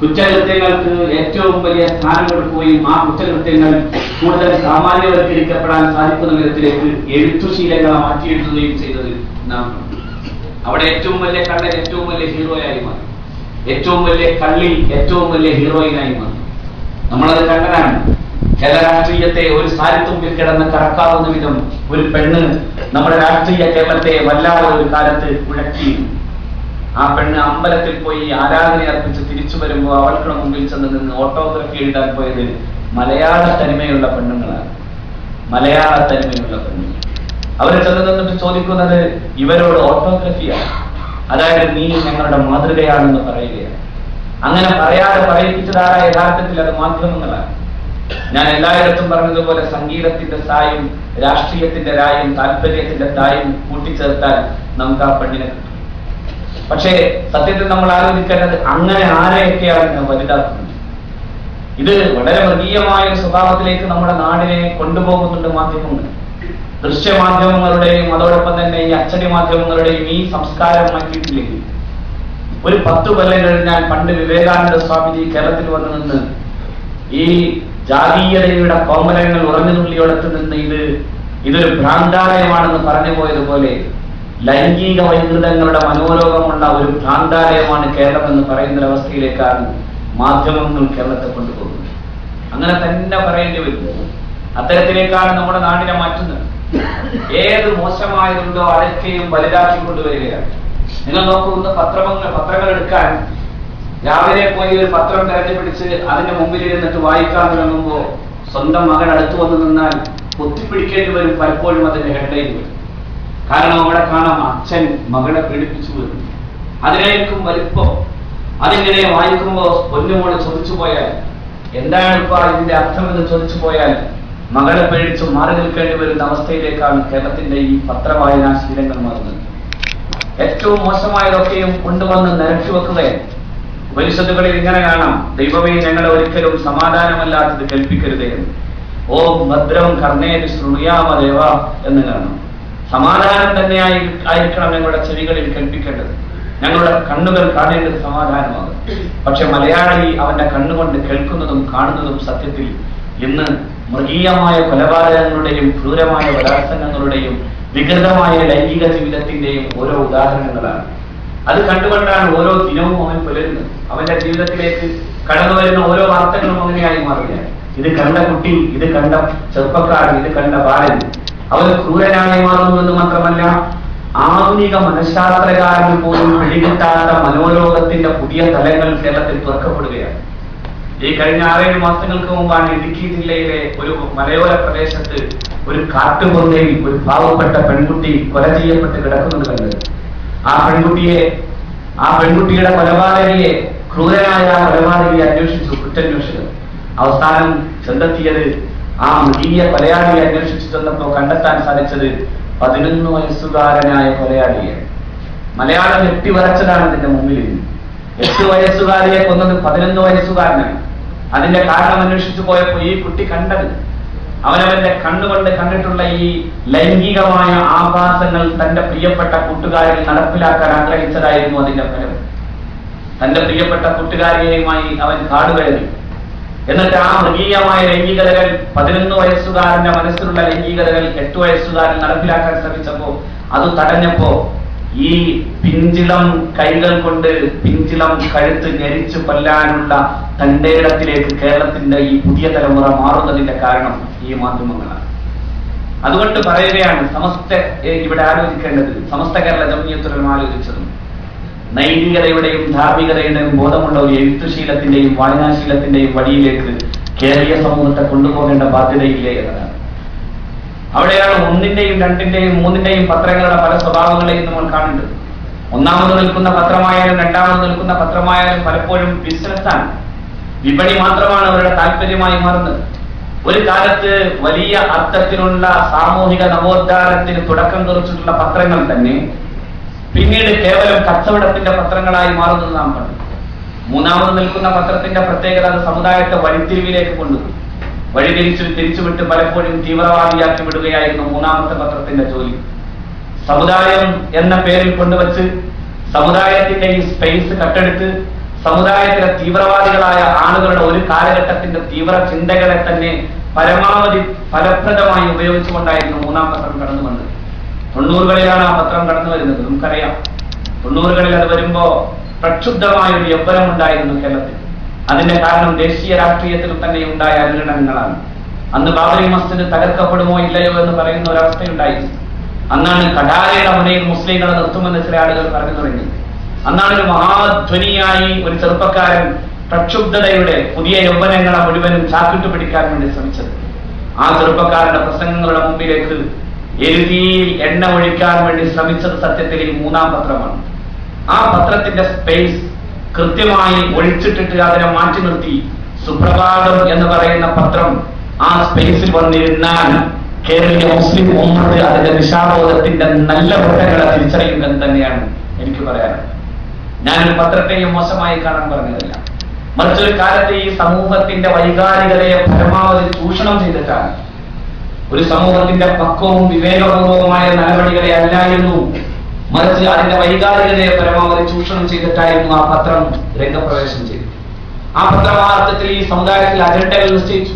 കുറ്റകൃത്യങ്ങൾക്ക് ഏറ്റവും വലിയ സ്ഥാനം കൊടുക്കുകയും ആ കുറ്റകൃത്യങ്ങൾ കൂടുതൽ സാമാന്യവൽക്കരിക്കപ്പെടാൻ സാധിക്കുന്ന വിധത്തിലേക്ക് എഴുത്തുശീലങ്ങളെ മാറ്റിയെഴുതുകയും ചെയ്തത് നാം അവിടെ ഏറ്റവും വലിയ കള്ളൻ ഏറ്റവും വലിയ ഹീറോയായി മാറി. ഏറ്റവും വലിയ കള്ളി ഏറ്റവും വലിയ ഹീറോയിനായി മാറി. നമ്മളത് കണ്ടതാണ്. കേരള രാഷ്ട്രീയത്തെ ഒരു സാരിത്തുമ്പിൽ കിടന്ന് കറക്കാവുന്ന വിധം ഒരു പെണ്ണ് നമ്മുടെ രാഷ്ട്രീയ കേരളത്തെ വല്ലാതെ ഒരു കാലത്ത് ഉഴക്കി. ആ പെണ്ണ് അമ്പലത്തിൽ പോയി ആരാധന അർപ്പിച്ച് തിരിച്ചു വരുമ്പോൾ അവൾക്ക് മുമ്പിൽ ചെന്ന് നിന്ന് ഓട്ടോഗ്രാഫി എഴുതാൻ പോയത് മലയാള തനിമയുള്ള പെണ്ണുങ്ങളാണ്. മലയാള തനിമയുള്ള പെണ്ണുങ്ങൾ. അവരെ ചെന്ന് നിന്നിട്ട് ചോദിക്കുന്നത് ഇവരോട് ഓട്ടോഗ്രഫിയാണ്. അതായത് നീ ഞങ്ങളുടെ മാതൃകയാണെന്ന് പറയുകയാണ്. അങ്ങനെ പറയാതെ പറയിപ്പിച്ചതായ യഥാർത്ഥത്തിൽ അത് മാധ്യമങ്ങളാണ്. ഞാൻ എല്ലായിടത്തും പറഞ്ഞതുപോലെ സംഗീതത്തിന്റെ സായും രാഷ്ട്രീയത്തിന്റെ രായും താല്പര്യത്തിന്റെ തായും കൂട്ടിച്ചേർത്താൽ നമുക്ക് ആ പെണ്ണിനെ കിട്ടും. പക്ഷേ സത്യത്തിൽ നമ്മൾ ആലോചിക്കേണ്ടത് അങ്ങനെ ആരെയൊക്കെയാണ് വലുതാക്കുന്നത്? ഇത് വളരെ മൃഗീയമായ ഒരു സ്വഭാവത്തിലേക്ക് നമ്മുടെ നാടിനെ കൊണ്ടുപോകുന്നുണ്ട് മാധ്യമങ്ങൾ. ദൃശ്യമാധ്യമങ്ങളുടെയും അതോടൊപ്പം തന്നെ ഈ അച്ചടി മാധ്യമങ്ങളുടെയും ഈ സംസ്കാരം മാറ്റിയിട്ടില്ലെങ്കിൽ ഒരു പത്ത് കൊല്ലം കഴിഞ്ഞാൽ പണ്ട് വിവേകാനന്ദ സ്വാമിജി കേരളത്തിൽ വന്നു നിന്ന് ഈ ജാതീയതയുടെ കോമലങ്ങൾ ഉറഞ്ഞു തുള്ളിയോടത്ത് നിന്ന് ഇത് ഇതൊരു ഭ്രാന്താലയമാണെന്ന് പറഞ്ഞു പോയതുപോലെ ലൈംഗിക വൈകൃതങ്ങളുടെ മനോരോഗമുള്ള ഒരു ഭ്രാന്താലയമാണ് കേരളം എന്ന് പറയുന്ന അവസ്ഥയിലേക്കാണ് മാധ്യമങ്ങൾ കേരളത്തെ കൊണ്ടുപോകുന്നത്. അങ്ങനെ തന്നെ പറയേണ്ടി വരുന്നത് അത്തരത്തിലേക്കാണ് നമ്മുടെ നാടിനെ മാറ്റുന്നത്. ഏത് മോശമായതുണ്ടോ അതൊക്കെയും വലുതാക്കി കൊണ്ടുവരികയാണ് നിങ്ങൾ നോക്കുന്ന പത്രങ്ങൾ പത്രങ്ങൾ എടുക്കാൻ രാവിലെ പോയി ഒരു പത്രം തെരഞ്ഞു പിടിച്ച് അതിന്റെ മുമ്പിൽ ഇരുന്നിട്ട് വായിക്കാൻ തുടങ്ങുമ്പോൾ സ്വന്തം മകൻ അടുത്തു വന്നു നിന്നാൽ പൊത്തിപ്പിടിക്കേണ്ടി വരും പലപ്പോഴും അതിന്റെ ഹെഡ്ലൈൻ വരും കാരണം അവിടെ കാണാം അച്ഛൻ മകളെ പീഡിപ്പിച്ചു വരുന്നു അതിനായിരിക്കും വലിപ്പം. അതിങ്ങനെ വായിക്കുമ്പോൾ പൊന്നുമോൾ ചോദിച്ചു പോയാൽ എന്താണ് ഇപ്പൊ ഇതിന്റെ അർത്ഥം എന്ന് ചോദിച്ചു പോയാൽ മകളെ പേടിച്ച് മാറി നിൽക്കേണ്ടി വരുന്ന അവസ്ഥയിലേക്കാണ് കേരളത്തിന്റെ ഈ പത്രവായനാ ശീലങ്ങൾ മാറുന്നത്. ഏറ്റവും മോശമായതൊക്കെയും കൊണ്ടുവന്ന് നിരക്ഷി വെക്കുകയാണ്. പരിശുദ്ധകളിൽ ഇങ്ങനെ കാണാം? ദൈവമേ ഞങ്ങളെ ഒരിക്കലും സമാധാനമല്ലാത്തത് കൽപ്പിക്കരുതേ ഓ ഭദ്രം കർണേരി ശൃണുയാമ ദേവ എന്ന് കാണാം. സമാധാനം തന്നെയായി ആയിരിക്കണം ഞങ്ങളുടെ ചെവികളിൽ കൽപ്പിക്കേണ്ടത് ഞങ്ങളുടെ കണ്ണുകൾ കാണേണ്ടത് സമാധാനമാകും. പക്ഷെ മലയാളി അവന്റെ കണ്ണുകൊണ്ട് കേൾക്കുന്നതും കാണുന്നതും സത്യത്തിൽ ഇന്ന് മൃഗീയമായ കൊലപാതകങ്ങളുടെയും ക്രൂരമായ ബലാത്സംഗങ്ങളുടെയും വികൃതമായ ലൈംഗിക ജീവിതത്തിന്റെയും ഓരോ ഉദാഹരണങ്ങളാണ്. അത് കണ്ടുകൊണ്ടാണ് ഓരോ ദിനവും അവൻ പുലരുന്നത്. അവന്റെ ജീവിതത്തിലേക്ക് കടന്നു വരുന്ന ഓരോ വാർത്തകളും അങ്ങനെയായി മാറുകയാണ്. ഇത് കണ്ട കുട്ടി ഇത് കണ്ട ചെറുപ്പക്കാരൻ ഇത് കണ്ട ബാലൻ അവൻ ക്രൂരനായി മാറുന്നു എന്ന് മാത്രമല്ല ആധുനിക മനഃശാസ്ത്രകാരന് പോലും പിടികിട്ടാത്ത മനോലോകത്തിന്റെ പുതിയ തലങ്ങൾ കേരളത്തിൽ തുറക്കപ്പെടുകയാണ്. ഈ കഴിഞ്ഞ ആറേഴ് മാസങ്ങൾക്ക് മുമ്പാണ് ഇടുക്കി ജില്ലയിലെ ഒരു മലയോര പ്രദേശത്ത് ഒരു കാട്ടുപൊന്നയിൽ ഒരു പാവപ്പെട്ട പെൺകുട്ടി കൊല ചെയ്യപ്പെട്ട് കിടക്കുന്നത് കണ്ടത്. ആ പെൺകുട്ടിയെ ആ പെൺകുട്ടിയുടെ കൊലപാതകയെ ക്രൂരനായ ആ കൊലപാതകയെ അന്വേഷിച്ചു കുറ്റന്വേഷകർ. അവസാനം ചെന്തെത്തിയത് ആ മൃഗീയ കൊലയാളിയെ അന്വേഷിച്ചു ചെന്നപ്പോ കണ്ടെത്താൻ സാധിച്ചത് പതിനൊന്ന് വയസ്സുകാരനായ കൊലയാളിയെ. മലയാളം എട്ടി വരച്ചതാണ് ഇതിന്റെ മുമ്പിൽ എട്ട് വയസ്സുകാരിയെ കൊന്നത് പതിനൊന്ന് വയസ്സുകാരനാണ്. അതിന്റെ കാരണം അന്വേഷിച്ചു പോയപ്പോ ഈ കുട്ടി കണ്ടത് അവനവന്റെ കണ്ണുകൊണ്ട് കണ്ടിട്ടുള്ള ഈ ലൈംഗികമായ ആഭാസങ്ങൾ തന്റെ പ്രിയപ്പെട്ട കൂട്ടുകാരിൽ നടപ്പിലാക്കാൻ ആഗ്രഹിച്ചതായിരുന്നു അതിന്റെ ഫലം. തന്റെ പ്രിയപ്പെട്ട കൂട്ടുകാരിയുമായി അവൻ കാടുകയറി എന്നിട്ട് ആ മൃഗീയമായ ലൈംഗികതകൾ പതിനൊന്ന് വയസ്സുകാരന്റെ മനസ്സിലുള്ള ലൈംഗികതകൾ എട്ട് വയസ്സുകാരൻ നടപ്പിലാക്കാൻ ശ്രമിച്ചപ്പോ അത് തടഞ്ഞപ്പോ ഈ പിഞ്ചിളം കൈകൾ കൊണ്ട് പിഞ്ചിളം കഴുത്ത് ഞെരിച്ചു കൊല്ലാനുള്ള തന്റെ ഇടത്തിലേക്ക് കേരളത്തിന്റെ ഈ പുതിയ തലമുറ മാറുന്നതിന്റെ കാരണം ഈ മാധ്യമങ്ങളാണ്. അതുകൊണ്ട് പറയുകയാണ് സമസ്ത ഇവിടെ ആലോചിക്കേണ്ടത് സമസ്ത കേരള ജമ്മിയത്തുലം ആലോചിച്ചതും നൈതികതയുടെയും ധാർമ്മികതയുടെയും ബോധമുള്ള ഒരു എഴുത്തുശീലത്തിന്റെയും വായനാശീലത്തിന്റെയും വഴിയിലേക്ക് കേരളീയ സമൂഹത്തെ കൊണ്ടുപോകേണ്ട ബാധ്യതയില്ലേ എന്നതാണ്. അവിടെയാണ് ഒന്നിന്റെയും രണ്ടിന്റെയും മൂന്നിന്റെയും പത്രങ്ങളുടെ പല സ്വഭാവങ്ങളെയും നമ്മൾ കാണുന്നത് ഒന്നാമത് നിൽക്കുന്ന പത്രമായാലും രണ്ടാമത് നിൽക്കുന്ന പത്രമായാലും പലപ്പോഴും ബിസിനസ്സാണ് വിപണി മാത്രമാണ് അവരുടെ താല്പര്യമായി മാറുന്നത്. ഒരു കാലത്ത് വലിയ അർത്ഥത്തിലുള്ള സാമൂഹിക നവോദ്ധാരത്തിന് തുടക്കം കുറിച്ചിട്ടുള്ള പത്രങ്ങൾ തന്നെ പിന്നീട് കേവലം കച്ചവടത്തിന്റെ പത്രങ്ങളായി മാറുന്നത് നാം കണ്ടു. മൂന്നാമത് നിൽക്കുന്ന പത്രത്തിന്റെ പ്രത്യേകത അത് സമുദായത്തെ വഴിത്തിരിവിലേക്ക് കൊണ്ടുപോയി. വഴിതിരിച്ചു തിരിച്ചുവിട്ട് പലപ്പോഴും തീവ്രവാദിയാക്കി വിടുകയായിരുന്നു മൂന്നാമത്തെ പത്രത്തിന്റെ ജോലി. സമുദായം എന്ന പേരിൽ കൊണ്ടുവച്ച് സമുദായത്തിന്റെ ഈ സ്പേസ് കട്ടെടുത്ത് സമുദായത്തിലെ തീവ്രവാദികളായ ആളുകളുടെ ഒരു കാലഘട്ടത്തിന്റെ തീവ്ര ചിന്തകളെ തന്നെ പരമാവധി ഫലപ്രദമായി ഉപയോഗിച്ചുകൊണ്ടായിരുന്നു മൂന്നാം പത്രം കടന്നു വന്നത്. തൊണ്ണൂറുകളിലാണ് ആ പത്രം കടന്നു വരുന്നത്. നമുക്കറിയാം. തൊണ്ണൂറുകളിൽ അത് വരുമ്പോ പ്രക്ഷുബ്ധമായ ഒരു യൗവനം ഉണ്ടായിരുന്നു കേരളത്തിൽ. അതിന്റെ കാരണം ദേശീയ രാഷ്ട്രീയത്തിൽ തന്നെ ഉണ്ടായ അനുരണനങ്ങളാണ്. അന്ന് ബാബറി മസ്ജിദ് തകർക്കപ്പെടുമോ ഇല്ലയോ എന്ന് പറയുന്ന ഒരവസ്ഥയുണ്ടായിരുന്നു അന്നാണ് കടാരയുടെ മുനയിൽ മുസ്ലിങ്ങളെ നിർത്തുമെന്ന് ചില ആളുകൾ പറഞ്ഞു തുടങ്ങി. അന്നാണ് ഒരു മഹാധ്വനിയായി ഒരു ചെറുപ്പക്കാരൻ പ്രക്ഷുബ്ധതയുടെ പുതിയ യൗവനങ്ങളെ മുഴുവനും ചാക്കിട്ട് പിടിക്കാൻ വേണ്ടി ശ്രമിച്ചത്. ആ ചെറുപ്പക്കാരന്റെ പ്രസംഗങ്ങളുടെ മുമ്പിലേക്ക് എഴുതിയിൽ എണ്ണ ഒഴിക്കാൻ വേണ്ടി ശ്രമിച്ചത് സത്യത്തിൽ ഈ മൂന്നാം പത്രമാണ്. ആ പത്രത്തിന്റെ സ്പേസ് കൃത്യമായി ഒഴിച്ചിട്ടിട്ട് അതിനെ മാറ്റി നിർത്തി സുപ്രഭാതം എന്ന് പറയുന്ന പത്രം ആ സ്പേസിൽ വന്നിരുന്നാൽ കേരളീയ മുസ്ലിം ഉമ്മത്ത് അതിന്റെ ദിശാബോധത്തിന്റെ നല്ല വൃത്തങ്ങളെ തിരിച്ചറിയുമെന്ന് തന്നെയാണ് എനിക്ക് പറയാനുള്ളത്. ഞാനൊരു പത്രത്തെയും മോശമായി കാണാൻ പറഞ്ഞതല്ല. മറിച്ചൊരു കാലത്ത് ഈ സമൂഹത്തിന്റെ വൈകാരികതയെ പരമാവധി ചൂഷണം ചെയ്തിട്ടാണ്. ഒരു സമൂഹത്തിന്റെ പക്വവും വിവേകപൂർവകമായ നടപടികളെ അല്ലായിരുന്നു മറിച്ച് അതിന്റെ വൈകാരികതയെ പരമാവധി ചൂഷണം ചെയ്തിട്ടായിരുന്നു ആ പത്രം രംഗപ്രവേശം ചെയ്തത്. ആ പത്രമാർത്ഥത്തിൽ ഈ സമുദായത്തിൽ അജണ്ടകൾ നിശ്ചയിച്ചു.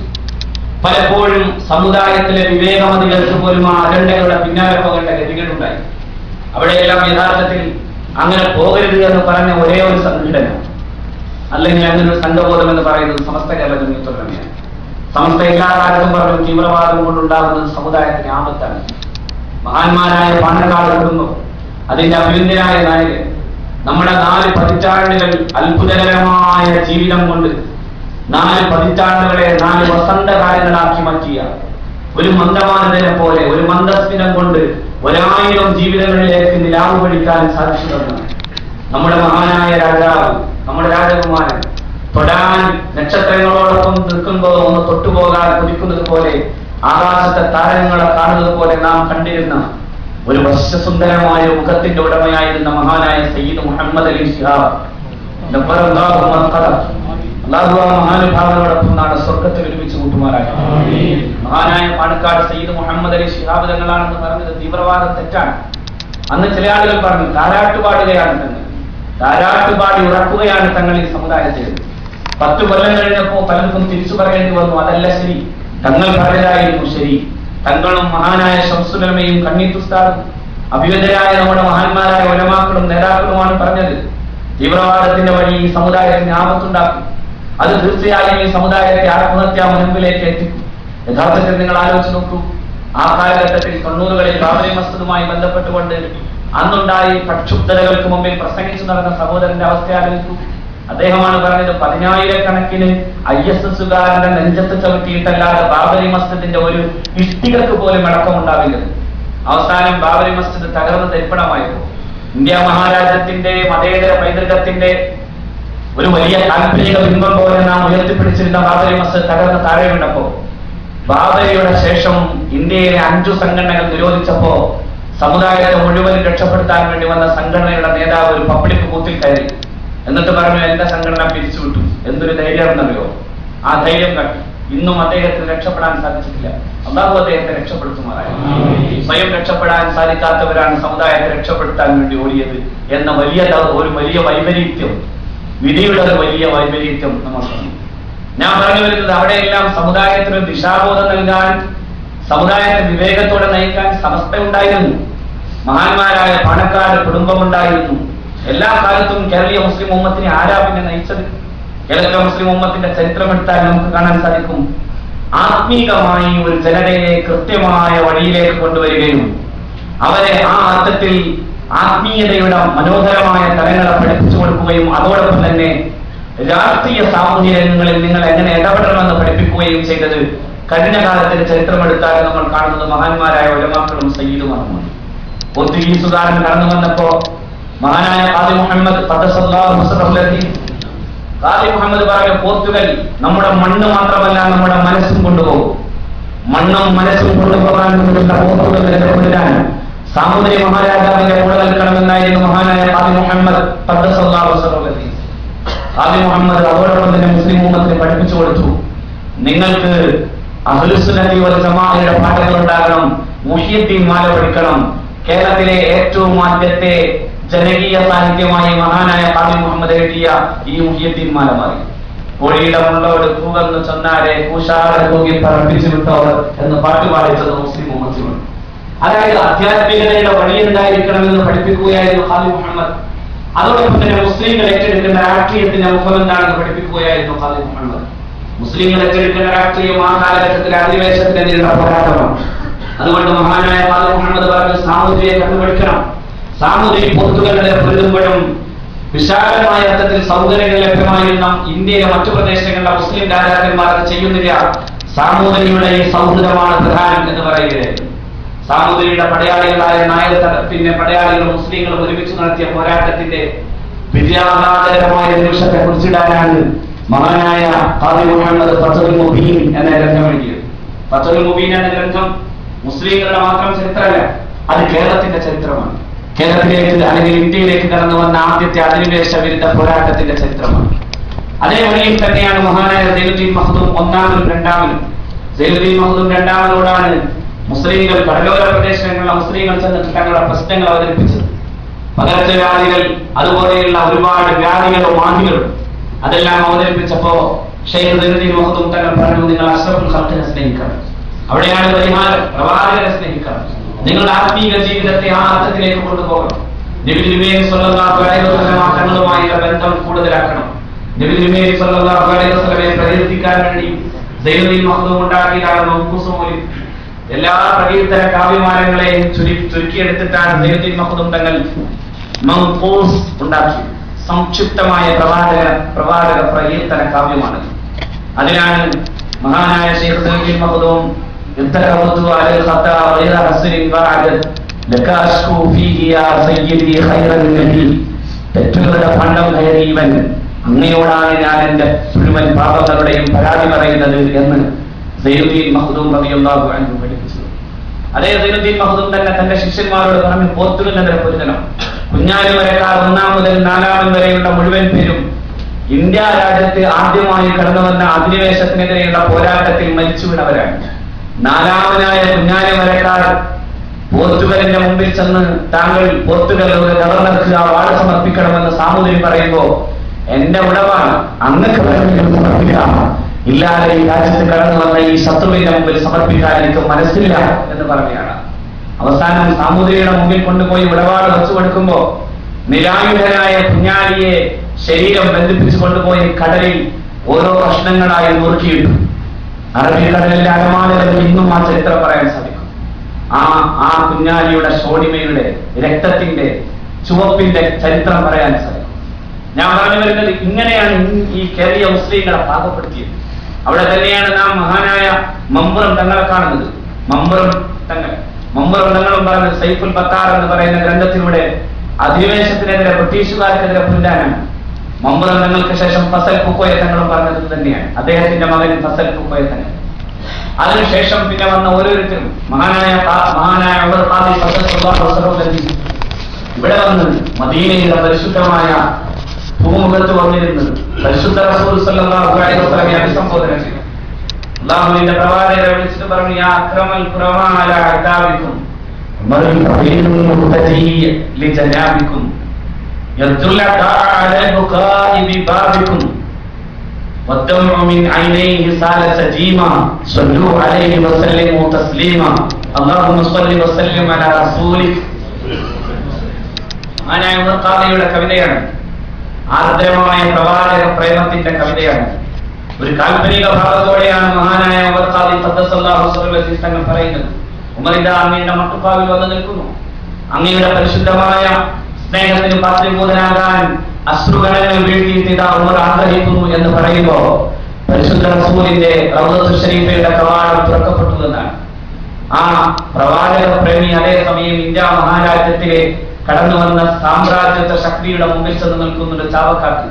പലപ്പോഴും സമുദായത്തിലെ വിവേകമതികൾക്ക് പോലും ആ അജണ്ടകളുടെ പിന്നാലെ പോകേണ്ട ഗതികളുണ്ടായി അവിടെയെല്ലാം യഥാർത്ഥത്തിൽ അങ്ങനെ പോകരുത് എന്ന് പറഞ്ഞ ഒരേ ഒരു സംഘടന അല്ലെങ്കിൽ അങ്ങനെ ഒരു സംഘബോധം എന്ന് പറയുന്നത് സമസ്ത കേരള തന്നെയാണ് സമസ്ത എല്ലാ കാലത്തും പറഞ്ഞു തീവ്രവാദം കൊണ്ടുണ്ടാകുന്നത് സമുദായത്തിന് ആപത്താണ്. മഹാന്മാരായ പാണ്ഡകാട് കുടുംബം അതിന്റെ അഭിനന്ദനായ നായകൻ നമ്മുടെ നാല് പതിറ്റാണ്ടുകൾ അത്ഭുതകരമായ ജീവിതം കൊണ്ട് നാല് പതിറ്റാണ്ടുകളെ നാല് വസന്തകാലങ്ങളാക്കി മാറ്റിയ ഒരു മന്ദമാനതനെ പോലെ ഒരു മന്ദസ്മിനം കൊണ്ട് ഒരായിരം ജീവിതങ്ങളിലേക്ക് നിലാവ് പഠിക്കാൻ സാധിച്ചതെന്ന് നമ്മുടെ മഹാനായ രാജാവ് നമ്മുടെ രാജകുമാരൻ തൊടാൻ നക്ഷത്രങ്ങളോടൊപ്പം നിൽക്കുമ്പോൾ ഒന്ന് തൊട്ടുപോകാൻ കുതിക്കുന്നത് പോലെ ആകാശത്തെ താരങ്ങളെ കാണുന്നത് പോലെ നാം കണ്ടിരുന്ന ഒരു വശ്യസുന്ദരമായ മുഖത്തിന്റെ ഉടമയായിരുന്ന മഹാനായ സയ്യിദ് മുഹമ്മദ് അലി ഷിഹാബ്. നാളെ സ്വർഗത്തിൽ ഒരുമിച്ച് കൂട്ടുമാറായി മഹാനായ പാണക്കാട് സയ്യിദ് മുഹമ്മദ് അലി ഷിഹാബ് തങ്ങളാണെന്ന് പറഞ്ഞത് തീവ്രവാദം തെറ്റാണ്. അന്ന് ചില ആളുകൾ പറഞ്ഞു താരാട്ടുപാടുകയാണ് തങ്ങൾ. താരാട്ടുപാടി ഉറക്കുകയാണ് തങ്ങൾ ഈ സമുദായത്തിൽ. പത്ത് കൊല്ലം കഴിഞ്ഞപ്പോ പലർക്കും തിരിച്ചു പറയേണ്ടി വന്നു അതല്ല ശരി. തങ്ങൾ പറഞ്ഞതായിരുന്നു ശരി. തങ്ങളും മഹാനായ ശംസുലമയും കണ്ണീത്തുസ്താദും അഭിവതരായ നമ്മുടെ മഹാന്മാരായ ഒലമാക്കളും നേതാക്കളുമാണ് പറഞ്ഞത്. തീവ്രവാദത്തിന്റെ വഴി ഈ സമുദായത്തിന് ആപത്തുണ്ടാക്കും. അത് തീർച്ചയായും ഈ സമുദായത്തെ ആത്മഹത്യാ മുൻപിലേക്ക് എത്തിക്കും. യഥാർത്ഥത്തിൽ നിങ്ങൾ ആലോചിച്ച് നോക്കൂ. ആ കാലഘട്ടത്തിൽ തൊണ്ണൂറുകളിൽ ബാബരി മസ്ജിദുമായി ബന്ധപ്പെട്ടുകൊണ്ട് അന്നുണ്ടായി പ്രക്ഷുബ്ധതകൾക്ക് മുമ്പിൽ പ്രസംഗിച്ചു നടന്ന സഹോദരന്റെ അവസ്ഥ ആലോചിക്കൂ. അദ്ദേഹമാണ് പറഞ്ഞത് പതിനായിരക്കണക്കിന് ഐ എസ് എസുകാരന്റെ നെഞ്ചത്ത് ചവിട്ടിയിട്ടല്ലാതെ ബാബരി മസ്ജിദിന്റെ ഒരു ഇഷ്ടികൾക്ക് പോലും അടക്കമുണ്ടാവില്ല. അവസാനം ബാബരി മസ്ജിദ് തകർന്ന് തരിപ്പണമായിരുന്നു ഇന്ത്യ മഹാരാജ്യത്തിന്റെ മതേതര പൈതൃകത്തിന്റെ ഒരു വലിയ കാൽപ്പനിക ബിംബം പോലെ നാം ഉയർത്തിപ്പിടിച്ചിരുന്ന ബാബരി മസ്ജിദ് തകർന്ന് താഴെ വീണപ്പോ ബാബരിയുടെ ശേഷം ഇന്ത്യയിലെ അഞ്ചു സംഘടനകൾ നിരോധിച്ചപ്പോ സമുദായത്തെ മുഴുവൻ രക്ഷപ്പെടുത്താൻ വേണ്ടി വന്ന സംഘടനയുടെ നേതാവ് ഒരു പബ്ലിക് ബൂത്തിൽ കയറി. എന്നിട്ട് പറഞ്ഞു എന്റെ സംഘടന പിരിച്ചുവിട്ടു. എന്തൊരു ധൈര്യം എന്നറിയോ ആ ധൈര്യം കണ്ടു. ഇന്നും അദ്ദേഹത്തിന് രക്ഷപ്പെടാൻ സാധിച്ചിട്ടില്ല. അള്ളാഹു അദ്ദേഹത്തെ രക്ഷപ്പെടുത്തുമാറായി. സ്വയം രക്ഷപ്പെടാൻ സാധിക്കാത്തവരാണ് സമുദായത്തെ രക്ഷപ്പെടുത്താൻ വേണ്ടി ഓടിയത് എന്ന വലിയ ഒരു വലിയ വൈപരീത്യം വിധിയുടെ ഒരു വലിയ വൈപരീത്യം നമുക്ക് ഞാൻ പറഞ്ഞു വരുന്നത് അവിടെയെല്ലാം സമുദായത്തിന് ദിശാബോധം നൽകാൻ സമുദായത്തെ വിവേകത്തോടെ നയിക്കാൻ സമസ്ത ഉണ്ടായിരുന്നു മഹാന്മാരായ പണക്കാരുടെ കുടുംബമുണ്ടായിരുന്നു. എല്ലാ കാലത്തും കേരളീയ മുസ്ലിം ഉമ്മത്തിനെ ആരാ പിന്നെ നയിച്ചത്? കേരള മുസ്ലിം ഉമ്മത്തിന്റെ ചരിത്രം എടുത്താൽ നമുക്ക് കാണാൻ സാധിക്കും. ആത്മീകമായി ഒരു ജനതയെ കൃത്യമായ വഴിയിലേക്ക് കൊണ്ടുവരികയും അവരെ ആ അർത്ഥത്തിൽ ആത്മീയതയുടെ മനോഹരമായ തലങ്ങളെ പഠിപ്പിച്ചു കൊടുക്കുകയും അതോടൊപ്പം തന്നെ രാഷ്ട്രീയ സാമൂഹ്യ രംഗങ്ങളിൽ നിങ്ങൾ എങ്ങനെ ഇടപെടണമെന്ന് പഠിപ്പിക്കുകയും ചെയ്തത് കഴിഞ്ഞ കാലത്തിന്റെ ചരിത്രമെടുത്താൽ നമ്മൾ കാണുന്നത് മഹാന്മാരായ ഒലമാക്കളും സയ്യിദുമാണ് പോർച്ചുഗീസുകാരൻ കടന്നു വന്നപ്പോ മഹാനായ ഖാദി മുഹമ്മദ് ഖാദി മുഹമ്മദ് പറഞ്ഞ പോർച്ചുഗൽ നമ്മുടെ മണ്ണ് മാത്രമല്ല നമ്മുടെ മനസ്സും കൊണ്ടുപോകും. മണ്ണും മനസ്സും കൊണ്ടുപോകാൻ പോർച്ചുഗലിനെ സാമുദ്രി മഹാരാജാവിന്റെ കൂടെ നിൽക്കണമെന്നായിരുന്നു മഹാനായ ആദി മുഹമ്മദ് ആദി മുഹമ്മദ് അതോടൊപ്പം തന്നെ മുസ്ലിം ഉമ്മത്തിനെ പഠിപ്പിച്ചു കൊടുത്തു. നിങ്ങൾക്ക് ജമാഅയുടെ പാഠങ്ങൾ ഉണ്ടാകണം മുഹ്യദ്ദീൻ മാല പഠിക്കണം. കേരളത്തിലെ ഏറ്റവും ആദ്യത്തെ ജനകീയ സാഹിത്യമായി മഹാനായ ആദി മുഹമ്മദ് എഴുതിയ ഈ മുഹ്യത്തിൻ മാല മാറി. കോഴിയിടമുള്ളവർ കൂകന്ന് ചൊന്നാരെ കൂശാറെ കൂകി പറപ്പിച്ചു വിട്ടവർ എന്ന് പാട്ടുപാടിച്ചത് മുസ്ലിം ഉമ്മത്തിനുണ്ട് അതായത് ആധ്യാത്മികതയുടെ വഴി എന്തായിരിക്കണമെന്ന് പഠിപ്പിക്കുകയായിരുന്നു ഖാദി മുഹമ്മദ്. അതോടൊപ്പം തന്നെ മുസ്ലിങ്ങൾ ഏറ്റെടുക്കുന്ന രാഷ്ട്രീയത്തിന്റെ മുഖം എന്താണെന്ന് പഠിപ്പിക്കുകയായിരുന്നു ഖാദി മുഹമ്മദ്. മുസ്ലിങ്ങൾ ഏറ്റെടുക്കുന്ന രാഷ്ട്രീയം ആ കാലഘട്ടത്തിലെ അധിവേശത്തിനെതിരെയുള്ള പോരാട്ടമാണ്. അതുകൊണ്ട് മഹാനായ ഖാദി മുഹമ്മദ് പറഞ്ഞു സാമൂതിരിയെ കണ്ടുപിടിക്കണം. സാമൂതിരി പോർത്തുഗലിനെ പൊരുതുമ്പോഴും വിശാലമായ അർത്ഥത്തിൽ സൗകര്യങ്ങൾ ലഭ്യമായിരുന്ന ഇന്ത്യയിലെ മറ്റു പ്രദേശങ്ങളിലെ മുസ്ലിം രാജാക്കന്മാർ ചെയ്യുന്നില്ല. സാമൂതിരിയുടെ സൗഹൃദമാണ് പ്രധാനം എന്ന് പറയുകയായിരുന്നു. സാമൂതിരിയുടെ പടയാളികളായ നായർ തടത്തിന്റെ പടയാളികൾ മുസ്ലിങ്ങളും ഒരുമിച്ച് നടത്തിയ പോരാട്ടത്തിന്റെ വിജയാഹ്ലാദകരമായ നിമിഷത്തെ കുറിച്ചിടാനാണ് മഹാനായ മുഹമ്മദ് എന്ന ഗ്രന്ഥം എഴുതിയത്. എന്ന ഗ്രന്ഥം മുസ്ലിങ്ങളുടെ മാത്രം ചരിത്രമല്ല അത് കേരളത്തിന്റെ ചരിത്രമാണ്. കേരളത്തിലേക്ക് അല്ലെങ്കിൽ ഇന്ത്യയിലേക്ക് കടന്നു വന്ന ആദ്യത്തെ അധിനിവേശ വിരുദ്ധ പോരാട്ടത്തിന്റെ ചരിത്രമാണ്. അതേ വഴിയിൽ തന്നെയാണ് മഹാനായ സൈനുദ്ദീൻ മഹദൂം ഒന്നാമനും രണ്ടാമനും സൈനുദ്ദീൻ മഹദൂം രണ്ടാമനോടാണ് മുസ്ലിങ്ങൾ കടലോര പ്രദേശങ്ങളിലുള്ള മുസ്ലിങ്ങൾ ചെന്നിട്ട് തങ്ങളുടെ പ്രശ്നങ്ങൾ അവതരിപ്പിച്ചത് പകർച്ചവ്യാധികൾ അതുപോലെയുള്ള ഒരുപാട് വ്യാധികളും മാഹികളും അതെല്ലാം അവതരിപ്പിച്ചപ്പോ ഷെയ്ഖ് സൈനുദ്ദീൻ മഹദൂം തങ്ങൾ പറഞ്ഞു നിങ്ങൾ അഷ്റഫുൽ ഖൽഖിനെ സ്നേഹിക്കണം. അവിടെയാണ് പരിഹാരം പ്രവാചകനെ സ്നേഹിക്കണം. നിങ്ങളുടെ ആത്മീയ ജീവിതത്തെ ആ അർത്ഥത്തിലേക്ക് കൊണ്ടുപോകണം. തങ്ങളുമായുള്ള ബന്ധം കൂടുതലാക്കണം. പ്രകീർത്തിക്കാൻ വേണ്ടി ഉണ്ടാക്കിയതാണ് എല്ലാ പ്രകീർത്തന കാവ്യമാനങ്ങളെയും ചുരു ചുരുക്കിയെടുത്തിട്ടാണ് ദൈവത്തിൻ മഹുദന്തങ്ങൾ തങ്ങൾ മൗഖൂസ് ഉണ്ടാക്കി സംക്ഷിപ്തമായ പ്രവാചക പ്രവാചക പ്രകീർത്തന കാവ്യമാണ് അതിനാണ് മഹാനായ ശൈഖ് സൈനുദ്ദീൻ മഹദൂം യുദ്ധകവത്തു അലൽ ഖത്താ വൈറ ഹസ്രിൻ വഅദ ലക അശ്കു ഫീഹി യാ സയ്യിദി ഖൈറൻ നബി. തെറ്റുകളുടെ ഫണ്ടം കയറിയവൻ അങ്ങയോടാണ് ഞാൻ എന്റെ മുഴുവൻ പാപങ്ങളുടെയും പരാതി പറയുന്നത് എന്ന് സൈനുദ്ദീൻ മഹ്ദൂം റളിയല്ലാഹു അൻഹു പഠിപ്പിച്ചു. അതേ സൈനുദ്ദീൻ മഹ്ദൂം തന്നെ തന്റെ ശിഷ്യന്മാരോട് പറഞ്ഞു പോത്തുകളുടെ പൊരുതനം കുഞ്ഞാലി വരെക്കാർ ഒന്നാം മുതൽ നാലാമൻ വരെയുള്ള മുഴുവൻ പേരും ഇന്ത്യ രാജ്യത്ത് ആദ്യമായി കടന്നു വന്ന അധിനിവേശത്തിനെതിരെയുള്ള പോരാട്ടത്തിൽ മരിച്ചുവിടവരാണ്. നാലാമനായ കുഞ്ഞാലി വരക്കാർ പോർച്ചുഗലിന്റെ മുമ്പിൽ ചെന്ന് താങ്കൾ പോർച്ചുഗലിലൂടെ ഗവർണർക്ക് ആ വാട് സമർപ്പിക്കണമെന്ന് സാമൂതിരി പറയുമ്പോ എന്റെ ഉടവാണ് അങ്ങക്ക് ഇല്ലാതെ ഈ രാജ്യത്ത് കടന്നു വന്ന ഈ ശത്രുവിന്റെ മുമ്പിൽ സമർപ്പിക്കാൻ എനിക്ക് മനസ്സില്ല എന്ന് പറയുകയാണ് അവസാനം സാമൂതിരിയുടെ മുമ്പിൽ കൊണ്ടുപോയി ഇടപാട് വെച്ചു കൊടുക്കുമ്പോ നിരായുധനായ കുഞ്ഞാലിയെ ശരീരം ബന്ധിപ്പിച്ചു കൊണ്ടുപോയി കടലിൽ ഓരോ കഷ്ണങ്ങളായി നുറുക്കിയിട്ടു അറബിക്കടലിലെ അരമാലകളിൽ ഇന്നും ആ ചരിത്രം പറയാൻ സാധിക്കും. ആ ആ കുഞ്ഞാലിയുടെ ഷോണിമയുടെ രക്തത്തിന്റെ ചുവപ്പിന്റെ ചരിത്രം പറയാൻ സാധിക്കും. ഞാൻ പറഞ്ഞു വരുന്നത് ഇങ്ങനെയാണ് ഈ കേരളീയ മുസ്ലിങ്ങളെ പാകപ്പെടുത്തിയത്. അവിടെ തന്നെയാണ് നാം മഹാനായ മമ്പുറം തങ്ങളെ കാണുന്നത്. മമ്പുറം തങ്ങൾ. മമ്പുറം തങ്ങളും പറഞ്ഞത് സൈഫുൽ ബത്താർ എന്ന് പറയുന്ന ഗ്രന്ഥത്തിലൂടെ അധിനിവേശത്തിനെതിരെ ബ്രിട്ടീഷുകാർക്കെതിരെ പുല്ലാനാണ് മമ്പുറം തങ്ങൾക്ക് ശേഷം ഫസൽ കുക്കോയ തങ്ങളും പറഞ്ഞത് തന്നെയാണ്. അദ്ദേഹത്തിന്റെ മകൻ ഫസൽ കുക്കോയ തങ്ങൾ. അതിനുശേഷം പിന്നെ വന്ന ഓരോരുത്തരും മഹാനായ മഹാനായ ഇവിടെ വന്ന് മദീനയിലെ പരിശുദ്ധമായ ഭൂമുഖത്ത് വന്നിരുന്ന് പരിശുദ്ധ റസൂൽ സല്ലല്ലാഹു അലൈഹി വസല്ലമയെ അഭിസംബോധന ചെയ്തു അള്ളാഹുവിന്റെ പ്രവാചകരെ വിളിച്ചിട്ട് പറഞ്ഞു യാ അക്രമൽ ഖുറമാല അദാബിക്കും ഉമറിൽ ഖബീറുൽ മുഖ്തദി ലിജനാബിക്കും യദ്ദുൽ അദാ അല ബുഖാഇ ബിബാബിക്കും والدمع من عينيه سال سجيما صلوا عليه وسلموا تسليما اللهم صل وسلم على رسولك മഹാനായ ഉമർ ഖാദിയുടെ കവിതയാണ് ആർദ്രമായ പ്രവാചക പ്രേമത്തിന്റെ കവിതയാണ്. ഒരു കാൽപ്പനിക ഭാഗത്തോടെയാണ് മഹാനായ ഉമർ ഖാദി തങ്ങൾ പറയുന്നത്. ഉമറിന്റെ അങ്ങയുടെ മട്ടുപ്പാവിൽ വന്ന് നിൽക്കുന്നു. അങ്ങയുടെ പരിശുദ്ധമായ സ്നേഹത്തിന് പാത്രീഭൂതനാകാൻ അശ്രുഗണങ്ങൾ വീഴ്ത്തിയിട്ട് ഉമർ ആഗ്രഹിക്കുന്നു എന്ന് പറയുമ്പോൾ പരിശുദ്ധ റസൂലിന്റെ ഷരീഫയുടെ കവാടം തുറക്കപ്പെട്ടു എന്നാണ്. ആ പ്രവാചക പ്രേമി അതേസമയം ഇന്ത്യ മഹാരാജ്യത്തിലെ കടന്നു വന്ന സാമ്രാജ്യത്വ ശക്തിയുടെ മുമ്പിൽ ചെന്ന് നിൽക്കുന്നുണ്ട് ചാവക്കാട്ട്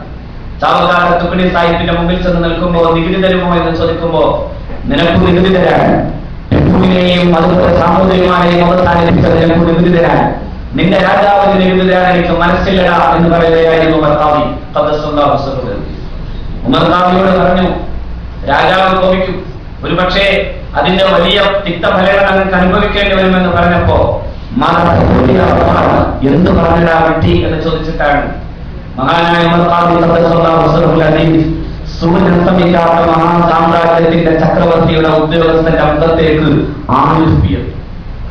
ചാവക്കാരുടെ തുക്കടി സാഹിബിന്റെ മുമ്പിൽ ചെന്ന് നിൽക്കുമ്പോ നികുതി തരുമോ എന്ന് ചോദിക്കുമ്പോ നിനക്ക് നികുതി തരാൻ ടിപ്പുവിനെയും അതുപോലെ സാമൂതിരിമാരെയും അവസാനിപ്പിച്ചത് നിനക്ക് നികുതി തരാൻ നിന്റെ രാജാവിന് നികുതി തരാൻ എനിക്ക് മനസ്സില്ലടാ എന്ന് പറയുകയായിരുന്നു ഭർത്താവി ഉമർ ഖാദിയോട് പറഞ്ഞു രാജാവ് കോപിക്കും. ഒരുപക്ഷെ അതിന്റെ വലിയ തിക്തഫലങ്ങൾ നിങ്ങൾക്ക് അനുഭവിക്കേണ്ടി വരുമെന്ന് പറഞ്ഞപ്പോ എന്ത് പറഞ്ഞാ പറ്റി എന്ന് ചോദിച്ചിട്ടാണ്. മഹാനായ സൂര്യസ്തമിക്കാത്ത മഹാസാമ്രാജ്യത്തിന്റെ ചക്രവർത്തിയുടെ ഉദ്യോഗസ്ഥന്റെ അന്തത്തേക്ക് ആയുർപ്പിയത്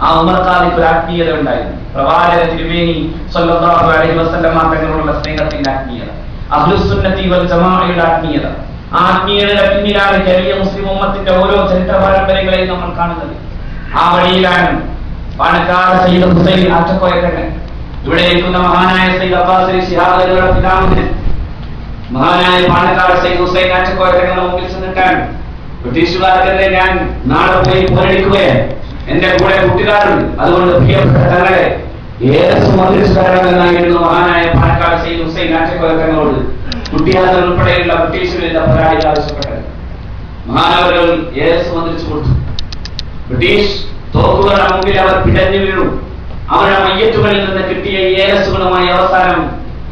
ആ ഉമർ ഖാദിക്ക് ഒരു ആത്മീയത ഉണ്ടായിരുന്നു. പ്രവാചക തിരുമേനി സ്വല്ലല്ലാഹു അലൈഹി വസല്ലം തങ്ങളോടുള്ള സ്നേഹത്തിന്റെ ആത്മീയത. അഹ്ലുസുന്നത്തി വൽ ജമാഅയുടെ ആത്മീയത. ആ ആത്മീയതയുടെ പിന്നിലാണ് ചെറിയ മുസ്ലിം ഉമ്മത്തിന്റെ ഓരോ ചരിത്ര പാരമ്പര്യങ്ങളെയും നമ്മൾ കാണുന്നത്. ആ വഴിയിലാണ് പാണക്കാട് സയ്യിദ് ഹുസൈൻ ആറ്റക്കോയക്കണ്ണൻ ഇവിടെ എത്തുന്ന മഹാനായ സയ്യിദ് അബ്ബാസ് അലി ശിഹാബ് അലിയുടെ പിതാമഹൻ മഹാനായ പാണക്കാട് സയ്യിദ് ഹുസൈൻ ആറ്റക്കോയക്കണ്ണന്റെ മുമ്പിൽ ചെന്നിട്ടാണ് ബ്രിട്ടീഷുകാർക്കെതിരെ ഞാൻ നാളെ പോയി പോരടിക്കുകയാണ്. എന്റെ കൂടെ കുട്ടികാരുണ്ട് അതുകൊണ്ട് പ്രിയപ്പെട്ട തങ്ങളെ ഏറെ സുമന്ത്രിച്ചു തരണമെന്നായിരുന്നു മഹാനായ പാണക്കാട് സയ്യിദ് ഹുസൈൻ ആറ്റക്കോയക്കണ്ണോട് കുട്ടിയാസൻ ഉൾപ്പെടെയുള്ള ബ്രിട്ടീഷുകാരുടെ പരാതി ആവശ്യപ്പെട്ടത്. മഹാനവരുകൾ ഏറെ സുമന്ത്രിച്ചു കൊടുത്തു? ബ്രിട്ടീഷ് തോക്കുകളുടെ മുമ്പിൽ അവർ പിടഞ്ഞു വീണു. അവരുടെ മയ്യത്തുകളിൽ നിന്ന് കിട്ടിയ ഏലസുകളുമായി അവസാനം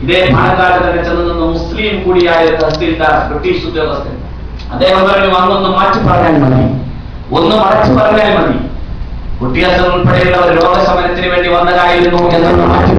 ഇതേ പാലക്കാട് തന്നെ ചെന്ന് നിന്ന് മുസ്ലിം കൂടിയായ തഹസീൽദാർ ബ്രിട്ടീഷ് ഉദ്യോഗസ്ഥൻ. അദ്ദേഹം പറഞ്ഞു അന്നൊന്ന് മാറ്റി പറഞ്ഞാൽ മതി. ഒന്ന് മറച്ചു പറഞ്ഞാൽ മതി. കുട്ടിയാസൻ ഉൾപ്പെടെയുള്ള ഒരു രോഗശമനത്തിന് വേണ്ടി വന്നതായിരുന്നു എന്നൊന്ന് മാറ്റി